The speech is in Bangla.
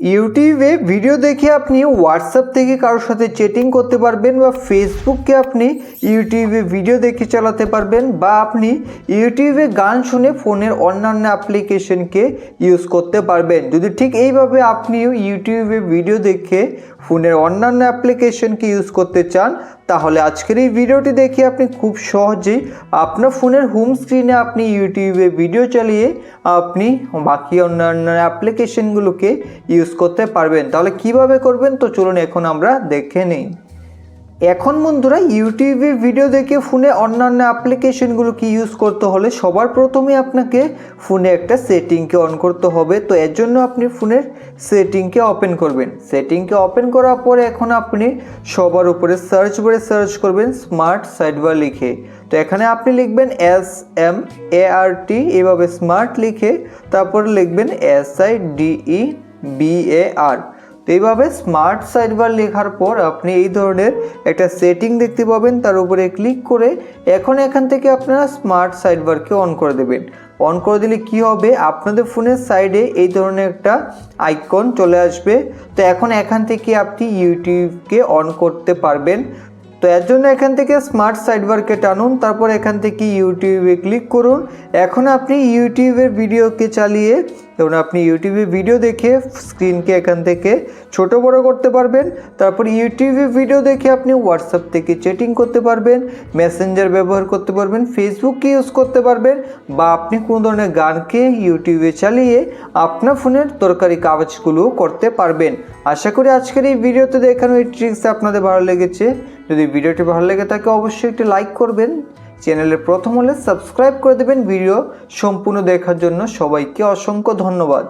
ইউটিউবে ভিডিও দেখে আপনি হোয়াটসঅ্যাপ থেকে কারোর সাথে চেটিং করতে পারবেন বা ফেসবুককে আপনি ইউটিউবে ভিডিও দেখে চালাতে পারবেন বা আপনি ইউটিউবে গান শুনে ফোনের অন্যান্য অ্যাপ্লিকেশনকে ইউজ করতে পারবেন। যদি ঠিক এইভাবে আপনিও ইউটিউবে ভিডিও দেখে ফোনের অন্যান্য অ্যাপ্লিকেশনকে ইউজ করতে চান, তাহলে আজকের এই ভিডিওটি দেখে আপনি খুব সহজেই আপনার ফোনের হোম স্ক্রিনে আপনি ইউটিউবে ভিডিও চালিয়ে আপনি বাকি অন্যান্য অ্যাপ্লিকেশনগুলোকে ইউজ করতে পারবেন। তাহলে কীভাবে করবেন? তো চলুন এখন আমরা দেখে নিই। এখন বন্ধুরা ইউটিউবে ভিডিও দেখে ফোনে অন্যান্য অ্যাপ্লিকেশনগুলোকে ইউজ করতে হলে সবার প্রথমে আপনাকে ফোনে একটা সেটিংকে অন করতে হবে। তো এর জন্য আপনি ফোনের সেটিংকে ওপেন করবেন। সেটিংকে ওপেন করার পরে এখন আপনি সবার উপরে সার্চ বারে সার্চ করবেন স্মার্ট সাইডবার লিখে। তো এখানে আপনি লিখবেন এস এম এ আর টি এভাবে স্মার্ট লিখে তারপর লিখবেন S I D E B A R এইভাবে স্মার্ট সাইড বার লেখার পর আপনি এই ধরনের একটা সেটিং দেখতে পাবেন। তার উপরে ক্লিক করে এখন এখান থেকে আপনারা স্মার্ট সাইড বারকে অন করে দেবেন। অন করে দিলে কি হবে? আপনাদের ফোনের সাইডে এই ধরনের একটা আইকন চলে আসবে। তো এখন এখান থেকে আপনি ইউটিউবকে অন করতে পারবেন। তো এর জন্য এখান থেকে স্মার্ট সাইডবারকে টানুন, তারপর এখান থেকে ইউটিউবে ক্লিক করুন। এখন আপনি ইউটিউবের ভিডিওকে চালিয়ে যেমন আপনি ইউটিউবে ভিডিও দেখে স্ক্রিনকে এখান থেকে ছোট বড় করতে পারবেন। তারপর ইউটিউবে ভিডিও দেখে আপনি হোয়াটসঅ্যাপ থেকে চ্যাটিং করতে পারবেন মেসেঞ্জার ব্যবহার করতে পারবেন ফেসবুককে ইউজ করতে পারবেন বা আপনি কোনো ধরনের গানকে ইউটিউবে চালিয়ে আপনার ফোনের দরকারি কাগজগুলো করতে পারবেন। আশা করি আজকের এই ভিডিওতে দেখানো এই ট্রিক্স আপনাদের ভালো লেগেছে। যদি ভিডিওটি ভালো লেগে থাকে অবশ্যই একটি লাইক করবেন। চ্যানেলের প্রথম হলে সাবস্ক্রাইব করে দেবেন ভিডিও সম্পূর্ণ দেখার জন্য সবাইকে অসংখ্য ধন্যবাদ।